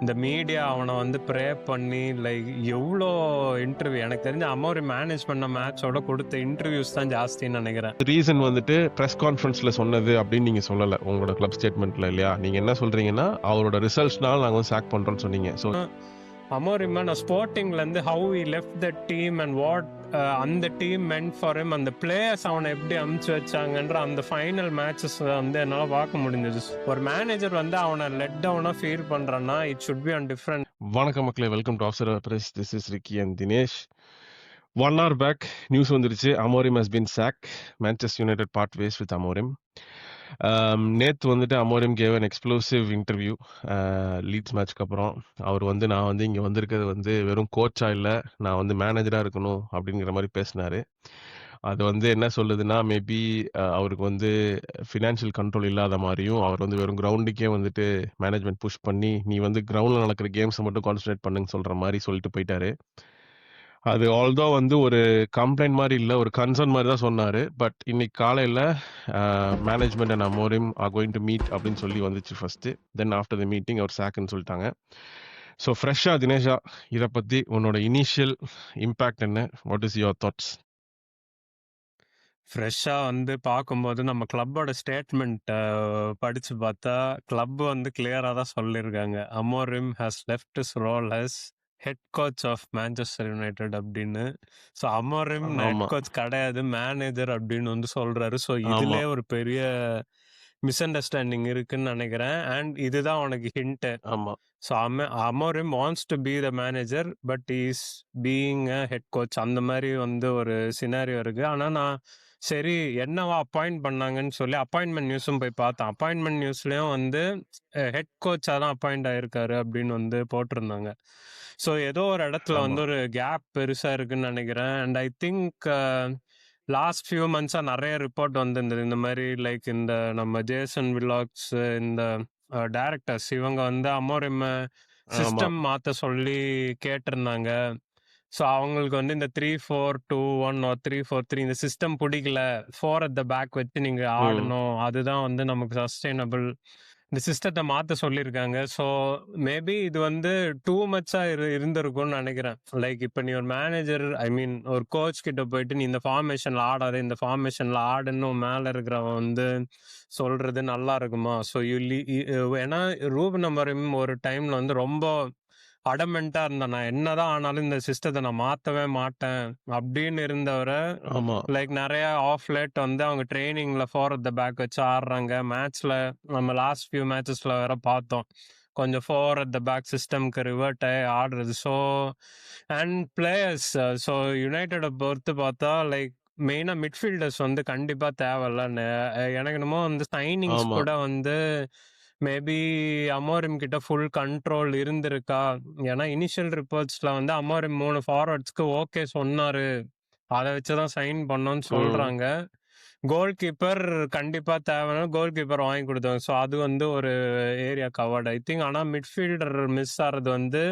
இந்த மீடியா அவனை வந்து ப்ரே பண்ணி லைக் எவ்வளோ இன்டர்வியூ எனக்கு தெரிஞ்ச அமௌரி மேனேஜ் பண்ண மேட்சோட கொடுத்த இன்டர்வியூஸ் தான் ஜாஸ்தின்னு நினைக்கிறேன். ரீசன் வந்துட்டு ப்ரெஸ் கான்ஃபரன்ஸ்ல சொன்னது அப்படின்னு நீங்க சொல்லல உங்களோட கிளப் ஸ்டேட்மெண்ட்ல இல்லையா? நீங்க என்ன சொல்றீங்கன்னா அவரோட ரிசல்ட்ஸ்னால நாங்க வந்து சாக் பண்றோம்னு சொன்னீங்க. ஸோ அமௌரிமா நான் ஸ்போர்ட்டிங்லேருந்து how he left the team and what அந்த டீம் மென்ட் ஃபார் எம் அந்த பிளேயர்ஸ் அவனை எப்படி அமுச்சு வச்சாங்கன்ற அந்த ஃபைனல் மேட்சஸ் வந்து என்னால் பார்க்க முடிஞ்சது. ஒரு மேனேஜர் வந்து அவனை லெட் டவுனாக ஃபீல் பண்ணுறான்னா it should be an different வணக்கம் மக்களே welcome to after press this is Ricky and Dinesh one hour back news வந்துருச்சு. Amorim has been sack Manchester United part ways with Amorim நேத்து வந்துட்டு Amorim gave an explosive interview Leeds மேட்ச்க்கு அப்புறம். அவர் வந்து நான் வந்து இங்கே வந்திருக்கிறது வந்து வெறும் கோச்சா இல்லை நான் வந்து மேனேஜராக இருக்கணும் அப்படிங்கிற மாதிரி பேசினாரு. அது வந்து என்ன சொல்லுதுன்னா மேபி அவருக்கு வந்து ஃபினான்ஷியல் கண்ட்ரோல் இல்லாத மாதிரியும் அவர் வந்து வெறும் கிரவுண்டுக்கே வந்துட்டு மேனேஜ்மெண்ட் புஷ் பண்ணி நீ வந்து கிரவுண்டில் நடக்கிற கேம்ஸை மட்டும் கான்சன்ட்ரேட் பண்ணுங்க சொல்கிற மாதிரி சொல்லிட்டு போயிட்டாரு. அது ஆல்தோ வந்து ஒரு கம்ப்ளைண்ட் மாதிரி இல்லை ஒரு கன்சர்ன் மாதிரி தான் சொன்னார். பட் இன்னைக்கு காலையில் management and Amorim are going to meet அப்படின்னு சொல்லி வந்துச்சு first then after the meeting அவர் சாக்குன்னு சொல்லிட்டாங்க. ஸோ ஃப்ரெஷ்ஷாக தினேஷா இதை பற்றி உன்னோட இனிஷியல் இம்பேக்ட் என்ன? வாட் இஸ் யுவர் தாட்ஸ் ஃப்ரெஷ்ஷாக வந்து பார்க்கும்போது நம்ம கிளப்போட ஸ்டேட்மெண்ட்டை படித்து பார்த்தா கிளப் வந்து கிளியராக தான் சொல்லியிருக்காங்க. Amorim has left his role as head coach of Manchester United அப்படின்னு. ஸோ அமோரிம் ஹெட் கோச் கிடையாது மேனேஜர் அப்படின்னு வந்து சொல்றாரு. ஸோ ஆமா. இதுலயே ஒரு பெரிய மிஸ் அண்டர்ஸ்டாண்டிங் இருக்குன்னு நினைக்கிறேன். அண்ட் இதுதான் உனக்கு ஹிண்ட் ஆமா. ஸோ அம Amorim wants to be the manager but is being a head coach அந்த மாதிரி வந்து ஒரு சினாரியோ இருக்கு. ஆனால் நான் சரி என்னவா அப்பாயிண்ட் பண்ணாங்கன்னு சொல்லி அப்பாயின்மெண்ட் நியூஸும் போய் பார்த்தேன். அப்பாயின்மெண்ட் நியூஸ்லயும் வந்து ஹெட் கோச்சாக தான் அப்பாயிண்ட் ஆயிருக்காரு அப்படின்னு வந்து போட்டிருந்தாங்க. ஸோ ஏதோ ஒரு இடத்துல வந்து ஒரு கேப் பெருசா இருக்குன்னு நினைக்கிறேன். And I think last few மந்த்ஸாக நிறைய ரிப்போர்ட் வந்திருந்தது. இந்த மாதிரி லைக் இந்த நம்ம ஜேசன் விலாக்ஸ் இந்த டேரக்டர்ஸ் இவங்க வந்து அமோரிம் சிஸ்டம் மாற்ற சொல்லி கேட்டிருந்தாங்க. ஸோ அவங்களுக்கு வந்து இந்த த்ரீ ஃபோர் டூ ஒன் ஒரு த்ரீ ஃபோர் த்ரீ இந்த சிஸ்டம் பிடிக்கல. ஃபோர் அட் த பேக் வச்சு நீங்கள் ஆடணும். அதுதான் வந்து நமக்கு சஸ்டைனபிள் இந்த சிஸ்டத்தை மாற்ற சொல்லியிருக்காங்க ஸோ மேபி இது வந்து டூ மச்சாக இரு இருந்திருக்கும்னு நினைக்கிறேன். லைக் இப்போ நீ ஒரு மேனேஜர் ஐ மீன் ஒரு கோச் கிட்ட போயிட்டு நீ இந்த ஃபார்மேஷனில் ஆடாத இந்த ஃபார்மேஷனில் ஆடுன்னு மேலே இருக்கிறவன் வந்து சொல்றது நல்லா இருக்குமா? ஸோ யூ ஏன்னா ரூப் நம்பரும் ஒரு டைம்ல வந்து ரொம்ப அடமெண்டா இருந்தேன் நான் என்னதான் ஆனாலும் இந்த சிஸ்டத்தை நான் மாத்தவே மாட்டேன் அப்படின்னு இருந்தவரை ஆமா. லைக் நிறைய ஆஃப் லேட் வந்து அவங்க ட்ரைனிங்ல ஃபோர் அட் த பேக் வச்சு ஆடுறாங்க. மேட்ச்ல நம்ம லாஸ்ட் ஃபியூ மேட்சஸ்ல வேற பார்த்தோம். கொஞ்சம் ஃபோர் அட் த பேக் சிஸ்டம்க்கு ரிவர்ட் ஆகி ஆடுறது. ஸோ அண்ட் பிளேயர்ஸ் ஸோ யுனைடெடை பொறுத்து பார்த்தா லைக் மெயினாக மிட்ஃபீல்டர்ஸ் வந்து கண்டிப்பாக தேவையில்ல நெ- எனக்கு என்னமோ வந்து சைனிங்ஸ் கூட வந்து மேபி அமோரிம் கிட்ட ஃபுல் கண்ட்ரோல் இருந்திருக்கா? ஏன்னா இனிஷியல் ரிப்போர்ட்ஸ்ல வந்து அமோரிம் மூணு ஃபார்வர்ட்ஸ்க்கு ஓகே சொன்னாரு. அதை வச்சு தான் சைன் பண்ணோம்னு ம். சொல்றாங்க. கோல் கீப்பர் கண்டிப்பா தேவைன்னா கோல் கீப்பர் வாங்கி கொடுத்தாங்க ஸோ அது வந்து ஒரு ஏரியா கவர்டு ஐ திங்க் ஆனால் மிட்ஃபீல்டர் மிஸ் ஆறது வந்து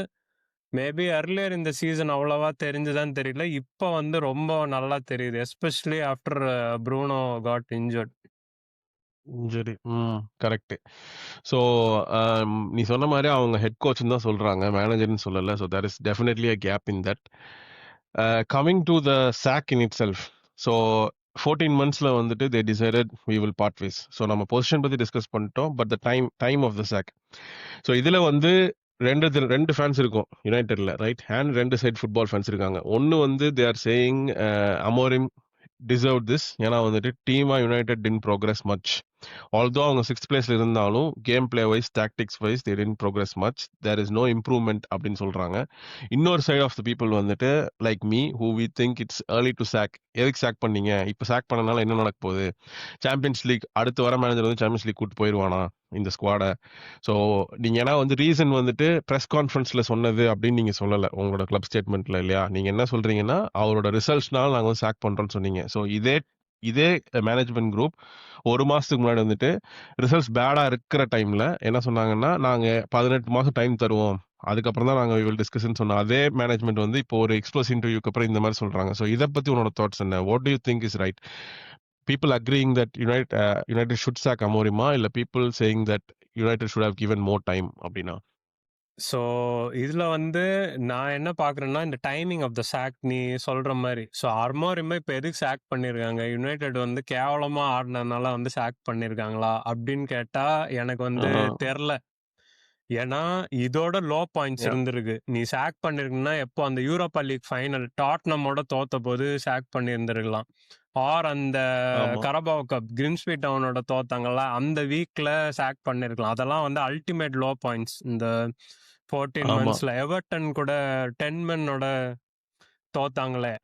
மேபி earlier இந்த சீசன் அவ்வளவா தெரிஞ்சுதான் தெரியல. இப்போ வந்து ரொம்ப நல்லா தெரியுது. Especially after Bruno got injured சரி ம். கரெக்ட் ஸோ நீ சொன்ன மாதிரி அவங்க ஹெட் கோச்னு தான் சொல்றாங்க. மேனேஜர்னு சொல்லல. So there is definitely a gap in that coming to the sack in itself so fourteen மந்த்ஸில் வந்துட்டு they decided we will part ways so நம்ம பொசிஷன் பற்றி டிஸ்கஸ் பண்ணிட்டோம். But the time time of the sack so இதில் வந்து ரெண்டு ரெண்டு fans இருக்கும். யுனைடெட்ல ரைட் ஹேண்ட் ரெண்டு சைடு ஃபுட்பால் ஃபேன்ஸ் இருக்காங்க. ஒன்று வந்து they are saying Amorim deserve this ஏன்னா வந்துட்டு டீமா United didn't progress much although அவங்க சிக்ஸ்த் பிளேஸ்ல இருந்தாலும் game play wise tactics wise they in progress much there is no improvement அப்படின்னு சொல்றாங்க. இன்னொரு சைட் ஆஃப் த பீப்புள் வந்துட்டு like me who we think it's early to sack எதுக்கு sack பண்ணீங்க? இப்போ சாக் பண்ணனால என்ன நடக்க போகுது? சாம்பியன்ஸ் லீக் அடுத்து வர மேனேஜர் வந்து சாம்பியன்ஸ் லீக் கூட்டு போயிடுவானா இந்த ஸ்குவாடை ஸோ நீங்கள் ஏன்னா வந்து ரீசன் வந்துட்டு ப்ரெஸ் கான்ஃபரன்ஸில் சொன்னது அப்படின்னு நீங்கள் சொல்லலை. உங்களோட கிளப் ஸ்டேட்மெண்ட்டில் இல்லையா? நீங்கள் என்ன சொல்றீங்கன்னா அவரோட ரிசல்ட்ஸ்னால நாங்கள் வந்து சாக் பண்ணுறோன்னு சொன்னீங்க. ஸோ இதே இதே மேனேஜ்மெண்ட் குரூப் ஒரு மாதத்துக்கு முன்னாடி வந்துட்டு ரிசல்ட்ஸ் பேடாக இருக்கிற டைமில் என்ன சொன்னாங்கன்னா நாங்கள் பதினெட்டு மாதம் டைம் தருவோம். அதுக்கப்புறம் தான் நாங்கள் வில் டிஸ்கஷன் சொன்னோம் அதே மேனேஜ்மெண்ட் வந்து இப்போ ஒரு எக்ஸ்ப்ளோஸ் இன்டர்வியூக்கு அப்புறம் இந்த மாதிரி சொல்கிறாங்க ஸோ இதை பற்றி உன்னோட தாட்ஸ் என்ன? What you think is right people agreeing that unite United should sack அமோரிமா இல்லை people saying that United should have given more time அப்படின்னா? ஸோ இதுல வந்து நான் என்ன பார்க்குறேன்னா, இந்த டைமிங் ஆஃப் த சாக் நீ சொல்ற மாரி. ஸோ அர்மோரிம இப்ப எதுக்கு சாக் பண்ணியிருக்காங்க? யுனைட்டட் வந்து கேவலமா ஆடுனதுனால வந்து சாக் பண்ணியிருக்காங்களா? அப்படின்னு கேட்டா எனக்கு வந்து. தெர்ல. ஏன்னா, இதோட லோ பாயிண்ட்ஸ். இருந்திருக்கு. நீ சாக் பண்ணியிருக்கணும்னா, எப்போ அந்த யூரோப்பா லீக் ஃபைனல் டாட்னமோட தோத்தபோது சாக் பண்ணியிருந்திருக்கலாம். ஆர் அந்த. கரபாவ் கப் கிரிம்ஸ்பி டவுனோட தோத்தாங்கல்ல, அந்த வீக்ல சாக் பண்ணியிருக்கலாம். அதெல்லாம் வந்து அல்டிமேட் லோ பாயிண்ட்ஸ். இந்த 14 ஆமா. மந்த்ஸ்ல எவர்டன் கூட 10 மென்னோட தோத்தாங்களே.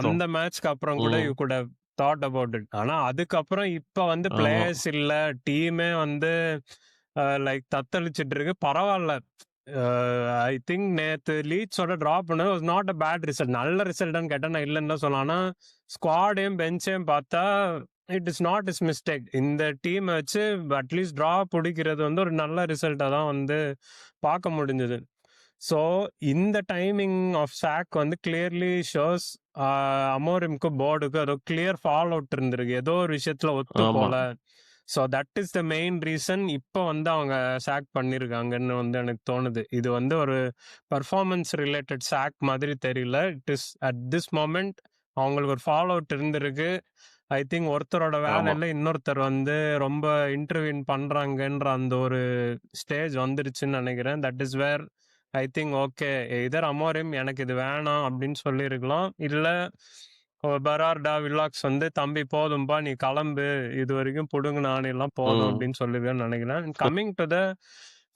அந்த மேட்ச்க்கு அப்புறம் கூட. You could thought about it. ஆனா அதுக்கப்புறம் இப்ப வந்து. பிளேயர்ஸ் இல்ல. டீமே வந்து லைக் தத்தளிச்சுட்டு இருக்கு. பரவால்ல. அ ஐ திங்க் நேத்து லீட்ஸோட டிரா பண்ணது was not a bad result. நல்ல ரிசல்ட்டான்னு கேட்டா நான் இல்லன்னு தான். ஆனா ஸ்குவாடையும், பெஞ்சையும் பார்த்தா it is not his mistake. இந்த டீம வச்சு அட்லீஸ்ட் டிரா புடிக்கிறது வந்து ஒரு நல்ல ரிசல்ட்டா தான் வந்து பார்க்க முடிஞ்சது. ஸோ இந்த டைமிங் ஆஃப் சாக் வந்து கிளியர்லி ஷோஸ் அ அமோரிம்க்கும், போர்டுக்கும் ஏதோ கிளியர் ஃபால் அவுட் இருந்திருக்கு. ஏதோ ஒரு விஷயத்துல ஒத்து. போல. So that is the main reason இப்ப வந்து அவங்க சாக் பண்ணியிருக்காங்கன்னு வந்து எனக்கு தோணுது. இது வந்து ஒரு பெர்ஃபார்மன்ஸ் ரிலேட்டட் சாக் மாதிரி தெரியல. It is at this moment அவங்களுக்கு ஒரு ஃபால் அவுட் இருந்திருக்கு. ஐ திங்க் ஒருத்தரோட. வேலையில இன்னொருத்தர் வந்து ரொம்ப இன்டர்வீன் பண்றாங்கன்ற அந்த ஒரு ஸ்டேஜ் வந்துருச்சுன்னு நெனைக்கிறேன். That is where I think okay either Amorim எனக்கு இது வேணாம் அப்படின்னு சொல்லியிருக்கலாம். இல்ல பெரார்டா, வில்லாக்ஸ் வந்து தம்பி போதும்பா நீ கெளம்பு. இதுவரைக்கும் புடுங்குன ஆணிலாம் போதும் ம். அப்படின்னு சொல்லியிருக்கான்னு நெனைக்கிறேன். Coming to the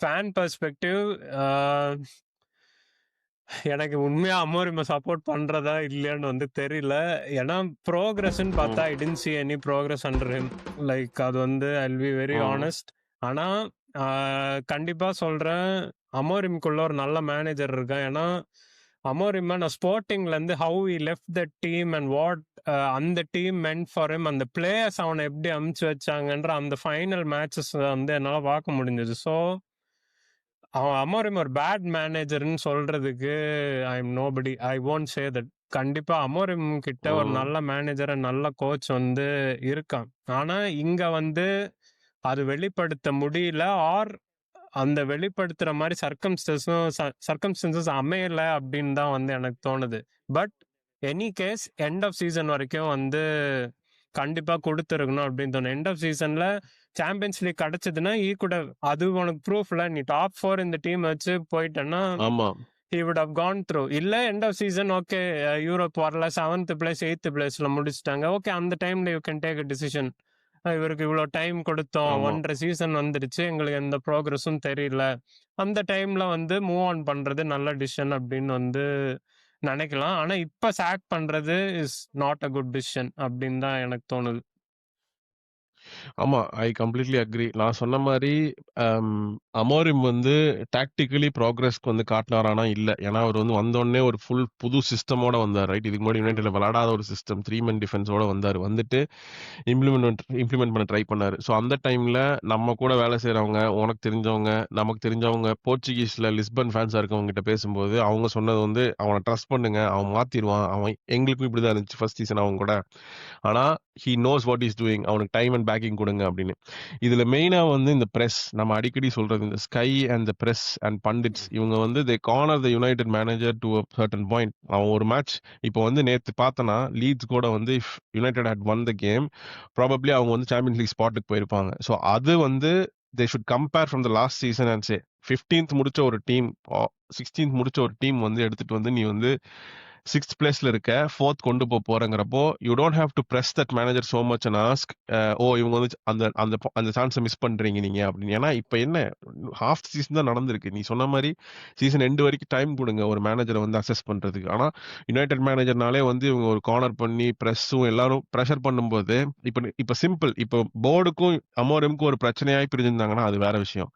fan perspective எனக்கு உண்மையா அமோரிம சப்போர்ட் பண்றதா இல்லையான்னு வந்து தெரியல. ஏன்னா புரோகிரஸ்ன்னு. பார்த்தா I didn't see any progress under him. Like அது வந்து I be very hmm. Honest. ஆனா கண்டிப்பா சொல்றேன். அமோரிம்குள்ள ஒரு நல்ல மேனேஜர் இருக்கான். ஏன்னா அமோரிம நான் ஸ்போர்ட்டிங்லேருந்து how he left the team and what அந்த டீம் மென்ட் ஃபார் ஹிம் அந்த பிளேயர்ஸ் அவன எப்படி அனுப்பிச்சு வச்சாங்கன்ற அந்த ஃபைனல் மேட்சஸ் வந்து என்னால பார்க்க முடிஞ்சது. ஸோ அவன் அமோரிம் ஒரு பேட் மேனேஜர்ன்னு சொல்றதுக்கு I am nobody. I won't say that. கண்டிப்பா அமோரிம் கிட்ட ஒரு. நல்ல மேனேஜர், நல்ல கோச் வந்து இருக்கான். ஆனா இங்க வந்து அது வெளிப்படுத்த முடியல. ஆர் அந்த வெளிப்படுத்துற மாரி சர்க்கம்ஸ்டன்ஸும் சர்க்கம்ஸ்டன்சஸ் அமையல அப்படின்னு தான் வந்து எனக்கு தோணுது. But any case end of season வரைக்கும் வந்து கண்டிப்பா குடுத்திருக்கணும் அப்படின்னு தோணும். எண்ட் ஆஃப் சீசன்ல சாம்பியன்ஸ் லீக் கிடைச்சதுன்னா, ஹி குட் அது உனக்கு ப்ரூஃப்ல நீ டாப் 4 இந்த டீம் வச்சு போயிட்டன்னா, ஆமா. He would have gone through. இல்ல end of season okay Europe வரல 7த் பிளேஸ், 8த் பிளேஸ்ல முடிச்சுட்டாங்க. ஓகே அந்த டைம்ல you can take a decision. இவருக்கு இவ்வளோ டைம் கொடுத்தோம். ஆமா. 1 1/2 சீசன் வந்துருச்சு. எங்களுக்கு எந்த ப்ரோகிரஸும் தெரியல. அந்த டைம்ல வந்து மூவ் ஆன் பண்றது நல்ல டிசிஷன் அப்படின்னு வந்து நெனைக்கலாம். ஆனா இப்ப சாக் பண்றது is not a good decision அப்படின்னு தான் எனக்கு தோணுது. ஆமா. I completely agree. நான் சொன்ன மாரி அம் அமோரிம் வந்து டாக்டிக்கலி ப்ராக்ரஸ்க்கு வந்து காட்டுனாரான்னா இல்ல. ஏன்னா அவர் வந்து வந்தோனே ஒரு ஃபுல் புது சிஸ்டமோட வந்தார். ரைட். இதுக்கு முன்னாடி யுனைட்டட்ல விளையாடாத ஒரு சிஸ்டம் 3 மென் டிஃபென்ஸோட வந்தாரு. வந்துட்டு இம்ப்ளிமெண்ட் இம்ப்ளிமெண்ட் பண்ண ட்ரை பண்ணாரு. ஸோ அந்த டைம்ல நம்ம கூட வேலை செய்றவங்க, உனக்கு தெரிஞ்சவங்க, நமக்கு தெரிஞ்சவங்க போர்ச்சுகீஸ்ல லிஸ்பன் ஃபேன்ஸா இருக்கவங்ககிட்ட பேசும்போது, அவங்க சொன்னது வந்து அவன ட்ரஸ்ட் பண்ணுங்க. அவன் மாத்திருவான். அவன் எங்களுக்கும் இப்படிதான் இருந்துச்சு ஃபர்ஸ்ட் சீசன் அவன் கூட. ஆனா he knows what he is doing. அவனுக்கு டைம் அண்ட் பேக் பேக்கிங் கொடுங்க அப்படின்னு. இதுல மெயினா வந்து இந்த பிரஸ் நம்ம அடிக்கடி சொல்றது இந்த Sky and the press and pundits இவங்க வந்து they corner the United manager to a certain point. அவன் ஒரு மேட்ச் இப்போ வந்து நேற்று பார்த்தனா லீட்ஸ் கூட வந்து if United had won the game probably அவங்க வந்து சாம்பியன்ஸ் லீக் ஸ்பாட்டுக்கு போயிருப்பாங்க. ஸோ அது வந்து they should compare from the last season and say 15த் முடிச்ச ஒரு டீம், சிக்ஸ்டீன்த் முடிச்ச ஒரு டீம் வந்து எடுத்துட்டு வந்து நீ வந்து சிக்ஸ்த் பிளேஸ்ல இருக்க. ஃபோர்த் கொண்டு போக போறங்கிறப்போ, you don't have to press that manager so much and ask oh இவங்க வந்து அந்த அந்த அந்த சான்ஸை மிஸ் பண்றீங்க நீங்க அப்படின்னு. ஏன்னா இப்ப என்ன ஹாஃப் சீசன் தான் நடந்திருக்கு. நீ சொன்ன மாதிரி சீசன் ரெண்டு வரைக்கும் டைம் கொடுங்க ஒரு மேனேஜரை வந்து அசஸ் பண்றதுக்கு. ஆனா யுனைடெட் மேனேஜர்னாலே வந்து இவங்க ஒரு கார்னர் பண்ணி பிரஸ்ஸும் எல்லாரும் ப்ரெஷர் பண்ணும்போது, இப்போ இப்போ சிம்பிள். இப்போ போர்டுக்கும் அமோரமுக்கும் ஒரு பிரச்சனையாய் பிரிஞ்சிருந்தாங்கன்னா அது வேற விஷயம்.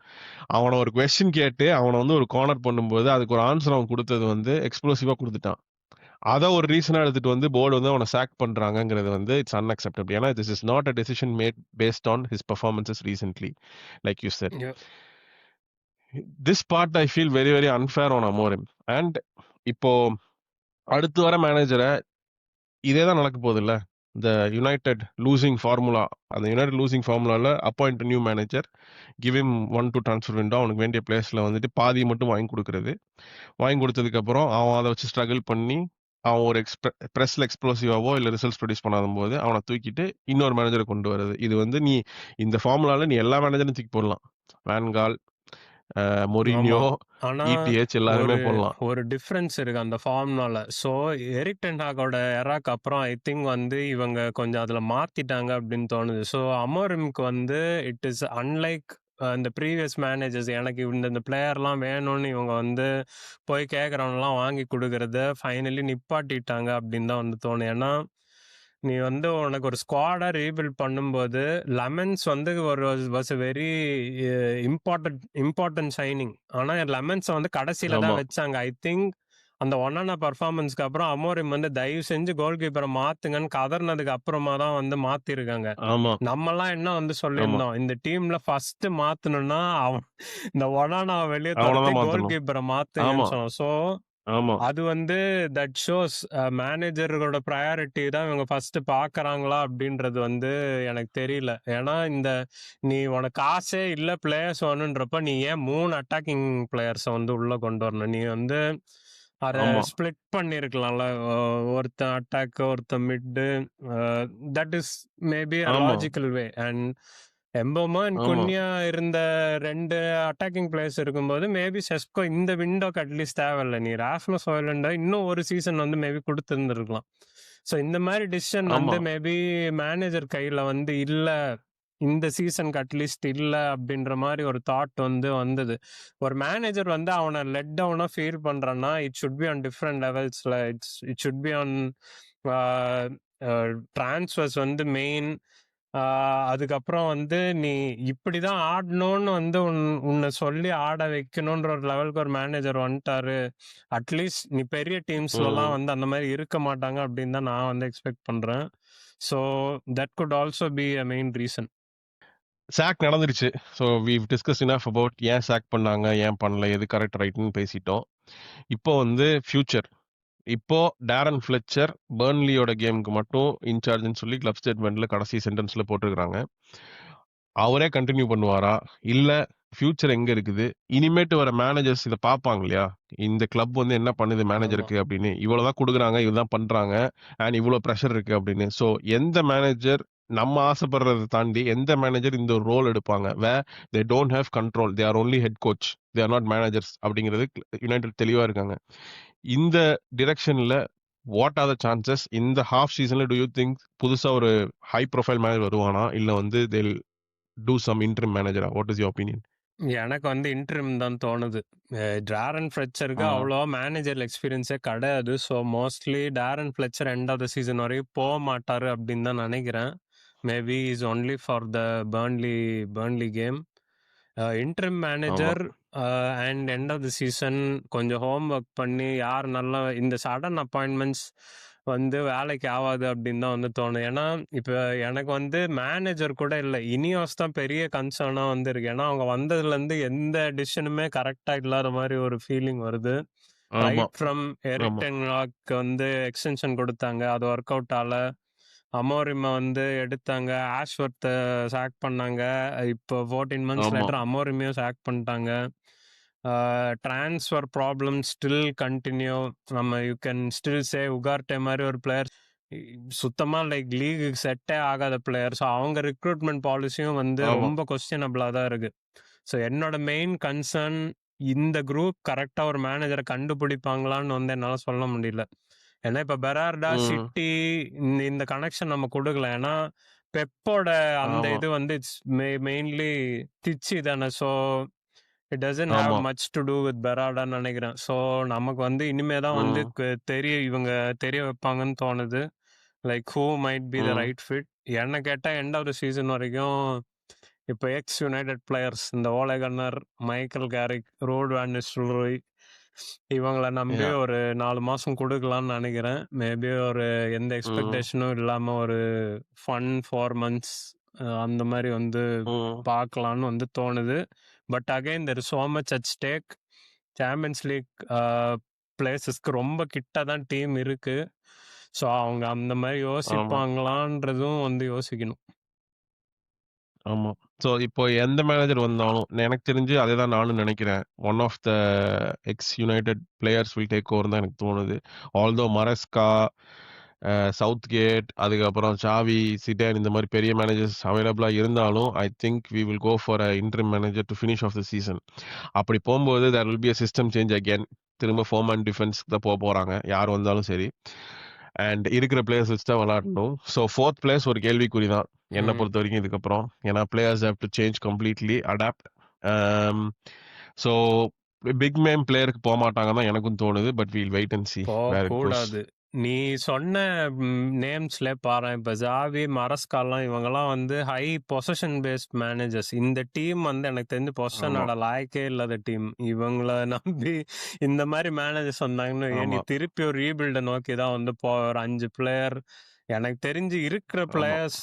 அவனை ஒரு கொஸ்டின் கேட்டு அவனை வந்து ஒரு கார்னர் பண்ணும்போது, அதுக்கு ஒரு ஆன்சர் அவன் கொடுத்தது வந்து எக்ஸ்ப்ளோசிவா கொடுத்துட்டான் அத ஒரு ரீசனா எடுத்துட்டு வந்து போர்டு வந்து அவன சாக் பண்றாங்கங்கிறது வந்து இட்ஸ் அன்அக்செப்டபிள். ஏன்னா this is not a decision made based on his performances recently like you said. Yeah. This part I feel very very unfair on Amorim. And இப்போ அடுத்து வர மேனேஜர இதே தான் நடக்க போகுதுல்ல. த யுனைடெட் லூசிங் ஃபார்முலா அந்த யுனைடெட் லூசிங் ஃபார்முலாவில் appoint new manager give him one two transfer window அவனுக்கு வேண்டிய பிளேஸில் வந்துட்டு பாதி மட்டும் வாங்கி கொடுக்குறது வாங்கி கொடுத்ததுக்கப்புறம் அவன் அதை வச்சு ஸ்ட்ரகிள் பண்ணி அவன் ஒரு எக்ஸ்ப்ரெ ப்ரெஸ்ல எக்ஸ்ப்ளோசிவாவோ இல்லை ரிசல்ட்ஸ் ப்ரொடியூஸ் பண்ணாத போது அவனை தூக்கிட்டு இன்னொரு மேனேஜரை கொண்டு வருது இது வந்து நீ இந்த ஃபார்முலால நீ எல்லா மேனேஜரும் தூக்கி போடலாம். வேன்கால் மொரினியோ இடிஹெச் எல்லாருமே போடலாம். ஒரு டிஃபரன்ஸ் இருக்கு அந்த ஃபார்ம்னால ஸோ எரிக் டென்ஹாகோட எராக்கு அப்புறம் ஐ திங்க் வந்து இவங்க கொஞ்சம் அதுல மாத்திட்டாங்க அப்படின்னு தோணுது. ஸோ அமோரிம்க்கு வந்து இட் இஸ் அன்லைக் இந்த ப்ரீவியஸ் மேனேஜர்ஸ் எனக்கு இந்த இந்த பிளேயர்லாம் வேணும்னு இவங்க வந்து போய் கேட்குறவங்கலாம் வாங்கி கொடுக்கறத ஃபைனலி நிப்பாட்டிட்டாங்க அப்படின்னு தான் வந்து தோணும். ஏன்னா நீ வந்து உனக்கு ஒரு ஸ்குவாடை ரீபில்ட் பண்ணும்போது லெமன்ஸ் வந்து ஒரு was very important important signing ஆனால் லெமன்ஸை வந்து கடைசியில தான் வச்சாங்க. ஐ திங்க் அந்த ஒன்னான பர்ஃபார்மன்ஸ்க்கு அப்புறம் அமோரிம் வந்து தயவு செஞ்சு கோல் கீப்பரை மாத்துங்கன்னு கதர்னதுக்கு அப்புறமா தான் வந்து மாத்திருக்காங்க. ஆமா. நம்மலாம் என்ன வந்து சொல்லியிருந்தோம் இந்த டீம்ல ஃபர்ஸ்ட் மாத்தணும்னா அவன் இந்த ஒனானா வெளியே கோல் கீப்பரை சொன்னோம். ஸோ ஆமா. அது வந்து தட் ஷோஸ் மேனேஜரோட ப்ரையாரிட்டி தான் இவங்க ஃபர்ஸ்ட் பாக்குறாங்களா அப்படின்றது வந்து எனக்கு தெரியல. ஏன்னா இந்த நீ உனக்கு காசே இல்ல பிளேயர்ஸ் வேணுன்றப்ப நீ ஏன் மூணு அட்டாக்கிங் பிளேயர்ஸை வந்து உள்ள கொண்டு வரணும்? நீ வந்து அதை ஸ்ப்ளிட் பண்ணிருக்கலாம்ல. ஒருத்தன் அட்டாக் ஒருத்தன் mid that is maybe logical way and Mbeumo and Cunha இருந்த ரெண்டு அட்டாக்கிங் பிளேயர்ஸ் இருக்கும்போது மேபி செஸ்கோ இந்த விண்டோக்கு அட்லீஸ்ட் தேவையில்ல. நீ ராஸ்மஸ் ஹாய்லண்டை இன்னும் ஒரு சீசன் வந்து மேபி கொடுத்துருந்துருக்கலாம். ஸோ இந்த மாதிரி டிசிஷன் வந்து மேபி மேனேஜர் கையில் வந்து இல்லை. இந்த சீசனுக்கு அட்லீஸ்ட் இல்லை அப்படின்ற மாதிரி ஒரு தாட் வந்து வந்தது. ஒரு மேனேஜர் வந்து அவனை லெட் டவுனாக ஃபீல் பண்ணுறான்னா it should be on different லெவல்ஸில். It's it should be on transfers வந்து மெயின். அதுக்கப்புறம் வந்து நீ இப்படிதான் ஆடணும்னு வந்து உன் உன்னை சொல்லி ஆட வைக்கணுன்ற ஒரு லெவலுக்கு ஒரு மேனேஜர் வந்துட்டாரு. அட்லீஸ்ட் நீ பெரிய டீம்ஸ்லலாம் வந்து அந்த மாதிரி இருக்க மாட்டாங்க அப்படின்னு தான் நான் வந்து எக்ஸ்பெக்ட் பண்றேன். So that could also be a main reason. Sack நடந்துருச்சு. So we've discuss enough about ஏன் சாக் பண்ணாங்க ஏன் பண்ணல எது கரெக்ட் ரைட்னு பேசிட்டோம். இப்போ வந்து ஃபியூச்சர் இப்போ டேரன் ஃபிளெச்சர் பேர்ன்லியோட கேமுக்கு மட்டும் இன்சார்ஜ்னு சொல்லி கிளப் ஸ்டேட்மெண்ட்ல கடைசி சென்டென்ஸ்ல போட்டிருக்காங்க அவரே கண்டினியூ பண்ணுவாரா? இல்ல ஃபியூச்சர் எங்க இருக்குது? இனிமேட்டு வர மேனேஜர்ஸ் இதை பார்ப்பாங்க இல்லையா? இந்த கிளப் வந்து என்ன பண்ணுது ஆமா. மேனேஜருக்கு அப்படின்னு. இவ்வளவுதான் கொடுக்குறாங்க இதுதான் பண்றாங்க அண்ட் இவ்வளவு ப்ரெஷர் இருக்கு அப்படின்னு. ஸோ எந்த மேனேஜர் நம்ம ஆசைப்படுறதை தாண்டி எந்த மேனேஜர் இந்த ஒரு ரோல் எடுப்பாங்க? Way they don't have control they are only head coach they are not managers அப்படிங்கிறது யுனைடெட் தெளிவா இருக்காங்க. இந்த டிரெக்ஷன்ல வாட் ஆர் த சான்சஸ் இந்த ஹாஃப் சீசன்ல டு யூ திங்க் புதுசா ஒரு ஹை ப்ரொஃபைல் மேனேஜர் வருவானா? இல்ல வந்து தே டூ சம் இன்ட்ரிம் மேனேஜரா வாட் இஸ் யோர் ஒப்பீனியன் எனக்கு வந்து இன்ட்ரிம் தான் தோணுது. டேரன் ஃபிளெச்சருக்கு அவ்வளோ மேனேஜர் எக்ஸ்பீரியன்ஸே கிடையாது. So mostly Darren Fletcher end of the season வரைக்கும் போக மாட்டாரு அப்படின்னு தான் நினைக்கிறேன். Maybe is only for the Burnley Burnley game interim manager and end of the season கொஞ்சம் ஹோம் ஒர்க் பண்ணி யார் நல்லா இந்த சடன் அப்பாயின்மெண்ட்ஸ் வந்து வேலைக்கு ஆகாது அப்படின்னு தான் வந்து தோணும். ஏன்னா இப்போ எனக்கு வந்து மேனேஜர் கூட இல்லை. இனியோஸ் தான் பெரிய கன்சர்னாக வந்து இருக்கு ஏன்னா அவங்க வந்ததுலேருந்து எந்த டிசிஷனுமே கரெக்டாக இல்லாத மாதிரி ஒரு ஃபீலிங் வருது. ரைட் ஃப்ரம் எரிக் டென்லாக் வந்து எக்ஸ்டென்ஷன் கொடுத்தாங்க. அது ஒர்க் அவுட் ஆகல அமோரிமை வந்து எடுத்தாங்க. ஆஷ்வர்த்தை சாக் பண்ணாங்க. இப்போ ஃபோர்டீன் மந்த்ஸ் ஆமா. லேட்டர் அமோரிமையும் சாக் பண்ணிட்டாங்க. ட்ரான்ஸ்ஃபர் ப்ராப்ளம் ஸ்டில் கண்டினியூ நம்ம you can still say Ugarte மாதிரி ஒரு பிளேயர் சுத்தமாக லைக் லீகுக்கு செட்டே ஆகாத பிளேயர் ஸோ அவங்க ரெக்ரூட்மெண்ட் பாலிசியும் வந்து ஆமா. ரொம்ப கொஸ்டினபிளாக தான் இருக்கு. ஸோ என்னோட மெயின் கன்சர்ன் இந்த குரூப் கரெக்டாக ஒரு மேனேஜரை கண்டுபிடிப்பாங்களான்னு வந்து என்னால் சொல்ல முடியல. ஏன்னா இப்போ பெரார்டா சிட்டி இந்த இந்த கனெக்ஷன் நம்ம கொடுக்கல. ஏன்னா பெப்போட அந்த இது வந்து இட்ஸ் மெயின்லி திச்சி தானே. So it doesn't have much to do with பெராடான்னு நினைக்கிறேன். ஸோ நமக்கு வந்து இனிமே தான் வந்து தெரிய இவங்க தெரிய வைப்பாங்கன்னு தோணுது. Like who might be the right fit என்ன கேட்டால் எண்ட் ஆஃப் த சீசன் வரைக்கும் இப்போ எக்ஸ் யுனைடெட் பிளேயர்ஸ் இந்த Ole Gunnar Michael Carrick Ruud van Nistelrooy இவங்கள நம்பி yeah ஒரு நாலு மாசம் கொடுக்கலாம்னு நினைக்கிறேன். மேபி ஒரு எந்த ம். எக்ஸ்பெக்டேஷனும் இல்லாம ஒரு ஃபன் ஃபோர் மந்த்ஸ் அந்த மாதிரி வந்து ம். பார்க்கலான்னு வந்து தோணுது. But again there so much at stake Champions League பிளேசஸ்க்கு ரொம்ப கிட்ட தான் டீம் இருக்கு. ஸோ அவங்க அந்த மாதிரி ஆமா. யோசிப்பாங்களான்றதும் வந்து யோசிக்கணும். ஆமா. ஸோ இப்போ எந்த மேனேஜர் வந்தாலும் எனக்கு தெரிஞ்சு அதேதான் நானும் நினைக்கிறேன். One of the ex United players will take ஓவர்ன்னு தான் எனக்கு தோணுது. ஆல்தோ மரஸ்கா, அ சவுத்கேட், அதுக்கப்புறம் சாவி, சிடேன் இந்த மாரி பெரிய மேனேஜர்ஸ் அவைலபிளா இருந்தாலும், I think we will go for a interim manager to finish off the season. அப்படி போம்போது there will be a system change again. திரும்ப ஃபோர் அண்ட் டிஃபென்ஸ்க்கு தான் போப்போறாங்க. யார் வந்தாலும் சரி. அண்ட் இருக்கிற பிளேயர்ஸ் வச்சு தான் விளையாடணும். ஸோ 4த் பிளேஸ் ஒரு கேள்விக்குறி தான். என்ன ம். பொறுத்தவரைக்கும் இதுக்கப்புறம். ஏன்னா players have to change completely, adapt. So big name பிளேயருக்கு போமாட்டாங்கன்னு தான் எனக்கும் தோணுது. But we'll wait and see. போக்கூடாது. நீ சொன்ன நேம்ஸ்லே பாரேன். இப்ப ஜாவி, மரஸ்காலாம் இவங்கலாம் வந்து ஹை பொசஷன் பேஸ்ட் மேனேஜர்ஸ். இந்த டீம் வந்து எனக்கு தெரிஞ்சு ஆமா. பொசஷனோட லாயக்கே இல்லாத டீம். இவங்கள நம்பி இந்த மாரி மேனேஜர்ஸ் வந்தாங்கன்னு நீ ஆமா. திருப்பி ஒரு ரீபில்ட நோக்கி தான் வந்து போ ஒரு 5 பிளேயர் எனக்கு தெரிஞ்சு இருக்கிற ஆமா. பிளேயர்ஸ்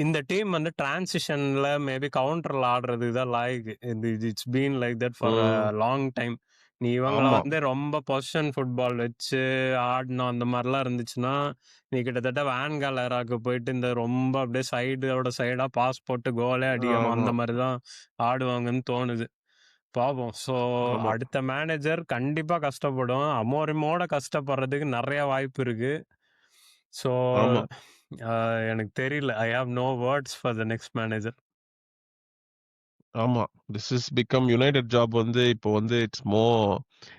இந்த டீம் வந்து டிரான்சிஷன்ல மேபி கவுண்டர்ல ஆடுறதுக்கு தான் லாயக்கு. இது it's been like that for a hmm. Long time. நீ இவங்கள ஆமா. வந்து ரொம்ப பொசிஷன் ஃபுட்பால் வச்சு ஆடணும் அந்த மாரிலாம் இருந்துச்சுன்னா, நீ கிட்டத்தட்ட வேன் கால் எராக்கு போயிட்டு இந்த ரொம்ப அப்படியே சைடோட சைடா பாஸ் போட்டு கோலே அடிக்காம அந்த. மாரி தான் ஆடுவாங்கன்னு தோணுது. பாப்போம். ஸோ ஆமா. அடுத்த மேனேஜர் கண்டிப்பா கஷ்டப்படும். அமோரிமோட கஷ்டப்படுறதுக்கு நெறைய வாய்ப்பு இருக்கு. ஸோ ஆமா. அ எனக்கு தெரியல. I have no words for the next manager. ஆமா. This is become United job வந்து இப்போ வந்து இட்ஸ் மோர்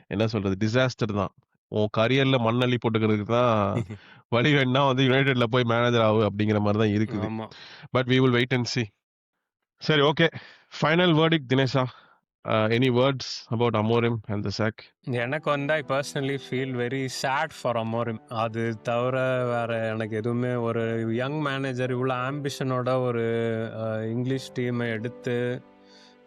என்ன சொல்றது? டிசாஸ்டர் தான். உன் கரியர்ல மண்ணள்ளி போட்டுக்கிறதுக்கு தான் வழி வேணும்னா வந்து யுனைட்டட்ல போய் மேனேஜர் ஆகு அப்படிங்கிற மாரி தான் இருக்குது. ஆமா. But we will wait and see. சரி ஓகே. ஃபைனல் வெர்டிக்ட் தினேஷா. அ any words about Amorim and the sack? எனக்கு வந்து I personally feel very sad for Amorim. அது தவிர வேற எனக்கு எதுவுமே ஒரு யங் மேனேஜர் இவ்ளோ ஆம்பிஷனோட ஒரு அ இங்கிலீஷ் டீம எடுத்து,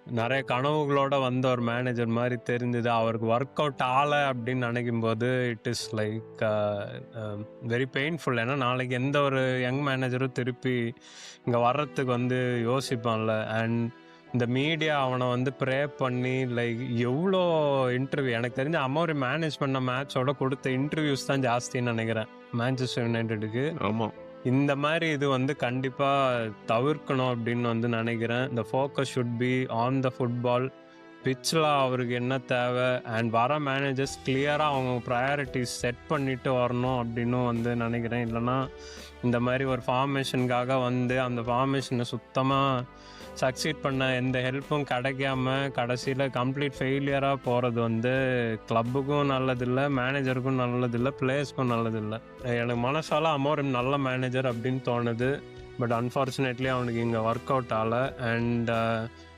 நிறைய கனவுகளோட வந்த ஒரு மேனேஜர் மாதிரி தெரிஞ்சுது அவருக்கு ஒர்க் அவுட் ஆலை அப்படின்னு நினைக்கும் போது it is like very painful. ஏன்னா நாளைக்கு எந்த ஒரு யங் மேனேஜரும் திருப்பி இங்கே வர்றதுக்கு வந்து யோசிப்பான்ல. அண்ட் இந்த மீடியா அவனை வந்து ப்ரே பண்ணி லைக் எவ்வளோ இன்டர்வியூ எனக்கு தெரிஞ்சு அமௌரி மேனேஜ் பண்ண மேட்சோட கொடுத்த இன்டர்வியூஸ் தான் ஜாஸ்தின்னு நினைக்கிறேன் மேன்செஸ்டர் யுனைடெடுக்கு ஆமாம் இந்த மாதிரி இது வந்து கண்டிப்பாக தவிர்க்கணும் அப்படின்னு வந்து நினைக்கிறேன். இந்த focus should be on the football. பிச்சில் அவருக்கு என்ன தேவை? அண்ட் வர மேனேஜர்ஸ் கிளியராக அவங்க ப்ரையாரிட்டிஸ் செட் பண்ணிட்டு வரணும் அப்படின்னும் வந்து நினைக்கிறேன். இல்லைன்னா இந்த மாதிரி ஒரு ஃபார்மேஷனுக்காக வந்து அந்த ஃபார்மேஷனை சுத்தமாக சக்சீட் பண்ண எந்த ஹெல்ப்பும் கிடைக்காம கடைசியில் கம்ப்ளீட் ஃபெயிலியராக போகிறது வந்து கிளப்புக்கும் நல்லதில்லை மேனேஜருக்கும் நல்லதில்லை பிளேயர்ஸ்க்கும் நல்லதில்லை எனக்கு மனசால அமோரிம் நல்ல மேனேஜர் அப்படின்னு தோணுது. பட் அன்ஃபார்ச்சுனேட்லி அவனுக்கு இங்கே ஒர்க் அவுட் ஆகலை அண்ட்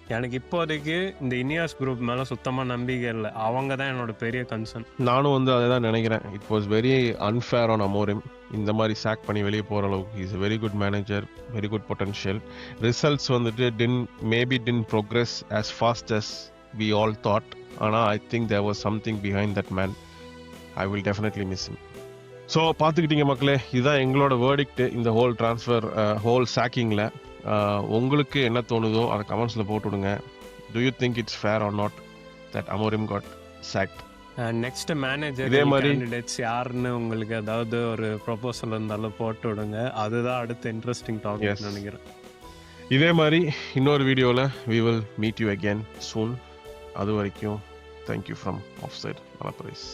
எனக்கு இப்போதைக்கு இந்த இனியாஸ் குரூப் மேலே சுத்தமாக நம்பிக்கை இல்லை அவங்க தான் என்னோட பெரிய கன்சர்ன். நானும் வந்து அதேதான் நினைக்கிறேன் it was very unfair on Amorim. இந்த மாதிரி சாக் பண்ணி வெளியே போகிற அளவுக்கு. Is very good manager. Very good potential. Results வந்துட்டு didn't maybe didn't progress as fast as we all thought. ஆனால் I think there was something behind that man. I will definitely miss him so பார்த்துக்கிட்டீங்க மக்களே. இதுதான் எங்களோட verdict இந்த whole transfer whole சாக்கிங்கில் உங்களுக்கு என்ன தோணுதோ அதை கமெண்ட்ஸில் போட்டு விடுங்க. Do you think it's fair or not that Amorim got sacked? Next இதே மேனேஜரியல் மாரி கேண்டிடேட்ஸ் யாருன்னு உங்களுக்கு ஏதாவது ஒரு ப்ரொபோசல் இருந்தாலும் போட்டு விடுங்க. அதுதான் அடுத்த இன்ட்ரஸ்டிங் எஸ். டாபிக்னு நெனைக்கிறேன். இதே மாரி இன்னொரு வீடியோல we will meet you again soon. அதுவரைக்கும் thank you from offside மலப்பரைஸ்.